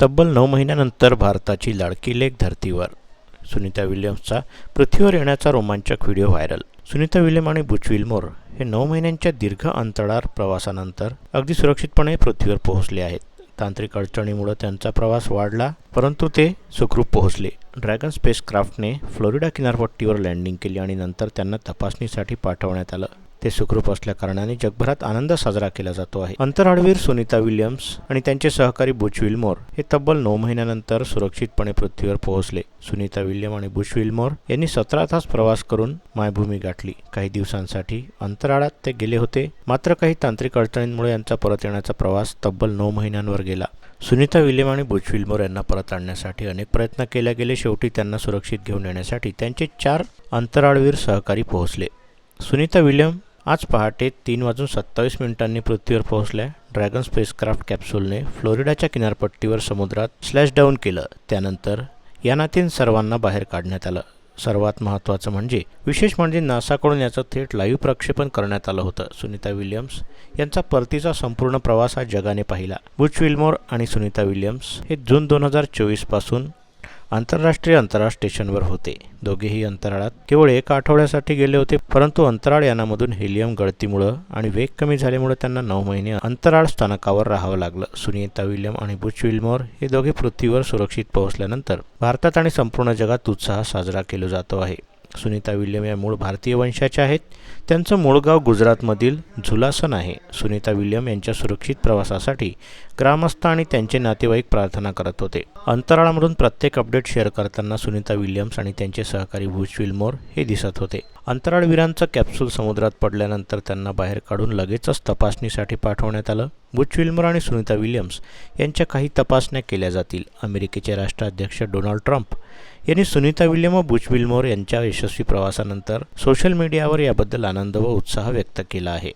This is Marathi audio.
तब्बल नऊ महिन्यानंतर भारताची लाडकी लेख धर्तीवर सुनीता विल्यम्सचा पृथ्वीवर येण्याचा रोमांचक व्हिडिओ व्हायरल. सुनीता विल्यम आणि बुच विल्मोर हे नऊ महिन्यांच्या दीर्घ अंतराळ प्रवासानंतर अगदी सुरक्षितपणे पृथ्वीवर पोहोचले आहेत. तांत्रिक अडचणीमुळे त्यांचा प्रवास वाढला परंतु ते सुखरूप पोहोचले. ड्रॅगन स्पेसक्राफ्टने फ्लोरिडा किनारपट्टीवर लँडिंग केली आणि नंतर त्यांना तपासणीसाठी पाठवण्यात आलं. ते सुखरूप असल्याकारणाने जगभरात आनंद साजरा केला जातो आहे. अंतराळवीर सुनीता विल्यम्स आणि त्यांचे सहकारी बुच विल्मोर हे तब्बल नऊ महिन्यानंतर सुरक्षितपणे पृथ्वीवर पोहोचले. सुनीता विल्यम आणि बुश विल्मोर यांनी सतरा तास प्रवास करून मायभूमी गाठली. काही दिवसांसाठी अंतराळात ते गेले होते. मात्र काही तांत्रिक अडचणींमुळे यांचा परत येण्याचा प्रवास तब्बल नऊ महिन्यांवर गेला. सुनीता विल्यम आणि बुच विल्मोर यांना परत आणण्यासाठी अनेक प्रयत्न केले गेले. शेवटी त्यांना सुरक्षित घेऊन येण्यासाठी त्यांचे चार अंतराळवीर सहकारी पोहोचले. सुनीता विल्यम आज पहाटे तीन वाजून सत्तावीस मिनिटांनी पृथ्वीवर पोहोचल्या ड्रॅगन स्पेसक्राफ्ट कॅप्सूलने फ्लोरिडाच्या किनारपट्टीवर समुद्रात स्लॅश डाऊन केलं. त्यानंतर यानातील सर्वांना बाहेर काढण्यात आलं. सर्वात महत्त्वाचं म्हणजे विशेष म्हणजे नासाकडून याचं थेट लाईव्ह प्रक्षेपण करण्यात आलं होतं. सुनीता विल्यम्स यांचा परतीचा संपूर्ण प्रवास हा जगाने पाहिला. बुच विल्मोर आणि सुनीता विल्यम्स हे जून दोन हजार चोवीसपासून आंतरराष्ट्रीय अंतराळ स्टेशनवर होते. दोघेही अंतराळात केवळ एका आठवड्यासाठी गेले होते परंतु अंतराळ यानामधून हेलियम गळतीमुळं आणि वेग कमी झाल्यामुळे त्यांना नऊ महिने अंतराळ स्थानकावर राहावं लागलं. सुनीता विल्यम आणि बुच विल्मोर हे दोघे पृथ्वीवर सुरक्षित पोहोचल्यानंतर भारतात आणि संपूर्ण जगात उत्साह साजरा केला जातो आहे. सुनीता विल्यम या मूळ भारतीय वंशाच्या आहेत. त्यांचं मूळ गाव गुजरातमधील झुलासन आहे. सुनीता विल्यम यांच्या सुरक्षित प्रवासासाठी ग्रामस्थ आणि त्यांचे नातेवाईक प्रार्थना करत होते. अंतराळामधून प्रत्येक अपडेट शेअर करताना सुनीता विल्यम्स आणि त्यांचे सहकारी भूज विल्मोर हे दिसत होते. अंतराळवीरांचं कॅप्सूल समुद्रात पडल्यानंतर त्यांना बाहेर काढून लगेचच तपासणीसाठी पाठवण्यात आलं. बुच विल्मर आणि सुनीता विल्यम्स यांच्या काही तपासण्या केल्या जातील. अमेरिकेचे राष्ट्राध्यक्ष डोनाल्ड ट्रम्प यांनी सुनीता विल्यम व बुच विल्मोर यांच्या यशस्वी प्रवासानंतर सोशल मीडियावर याबद्दल आनंद व उत्साह व्यक्त केला आहे.